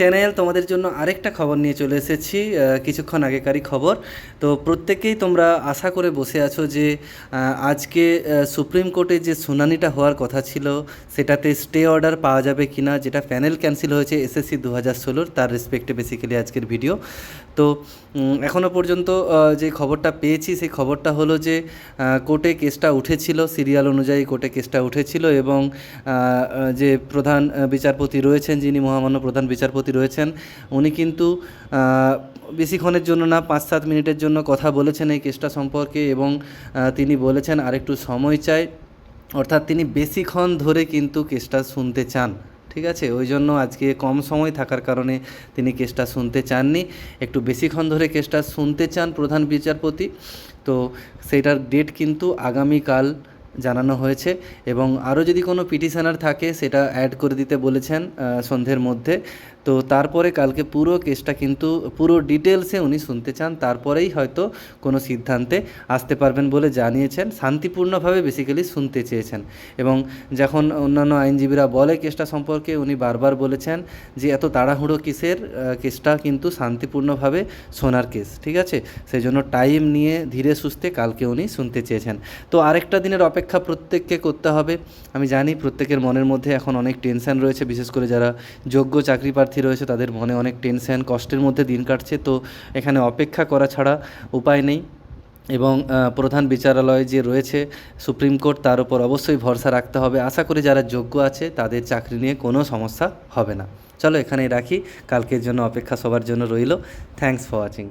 Channel তোমাদের জন্য আরেকটা খবর নিয়ে চলে এসেছি কিছুক্ষণ আগেকারই খবর। তো প্রত্যেকেই তোমরা আশা করে বসে আছো যে আজকে সুপ্রিম কোর্টে যে শুনানিটা হওয়ার কথা ছিল সেটাতে স্টে অর্ডার পাওয়া যাবে কি না যেটা প্যানেল ক্যান্সেল হয়েছে এসএসসি দু হাজার ষোলোর তার রেসপেক্টে বেসিক্যালি আজকের ভিডিও তো উম, এখনও পর্যন্ত যে খবরটা পেয়েছি সেই খবরটা হলো যে কোর্টে কেসটা উঠেছিল সিরিয়াল অনুযায়ী কোর্টে কেসটা উঠেছিল এবং যে প্রধান বিচারপতি রয়েছেন যিনি মহামান্য প্রধান বিচারপতি রয়েছেন। উনি কিন্তু বেশিক্ষণের জন্য না পাঁচ সাত মিনিটের জন্য কথা বলেছেন এই কেসটা সম্পর্কে এবং তিনি বলেছেন আরেকটু সময় চাই। অর্থাৎ তিনি বেশিক্ষণ ধরে কিন্তু কেসটা শুনতে চান, ঠিক আছে? ওই জন্য আজকে কম সময় থাকার কারণে তিনি কেসটা শুনতে চাননি। একটু বেশিক্ষণ ধরে কেসটা শুনতে চান প্রধান বিচারপতি। তো সেইটার ডেট কিন্তু আগামীকাল জানানো হয়েছে এবং আরও যদি কোনো পিটিশনার থাকে, সেটা অ্যাড করে দিতে বলেছেন সন্ধ্যের মধ্যে। তো তারপরে কালকে পুরো কেসটা কিন্তু, পুরো ডিটেলসে উনি শুনতে চান, তারপরেই হয়তো কোনো সিদ্ধান্তে আসতে পারবেন বলে জানিয়েছেন, শান্তিপূর্ণভাবে বেসিক্যালি শুনতে চেয়েছেন। এবং যখন অন্যান্য আইনজীবীরা বলে কেসটা সম্পর্কে, উনি বারবার বলেছেন যে এত তাড়াহুড়ো কিসের কেসটা কিন্তু শান্তিপূর্ণভাবে শোনার কেস, ঠিক আছে? সেই জন্য টাইম নিয়ে ধীরে সুস্থে কালকে উনি শুনতে চেয়েছেন। তো আরেকটা দিনের অপেক্ষা প্রত্যেককে করতে হবে। আমি জানি প্রত্যেকের মনের মধ্যে এখন অনেক টেনশন রয়েছে, বিশেষ করে যারা যোগ্য চাকরি প্রার্থী রয়েছে, তাদের মনে অনেক টেনশন, কষ্টের মধ্যে দিন কাটছে। তো এখানে অপেক্ষা করা ছাড়া উপায় নেই এবং প্রধান বিচারালয় যে রয়েছে সুপ্রিম কোর্ট, তার উপর অবশ্যই ভরসা রাখতে হবে। আশা করি যারা যোগ্য আছে, তাদের চাকরি নিয়ে কোনো সমস্যা হবে না। চলো এখানেই রাখি। কালকের জন্য অপেক্ষা সবার জন্য রইল। Thanks for watching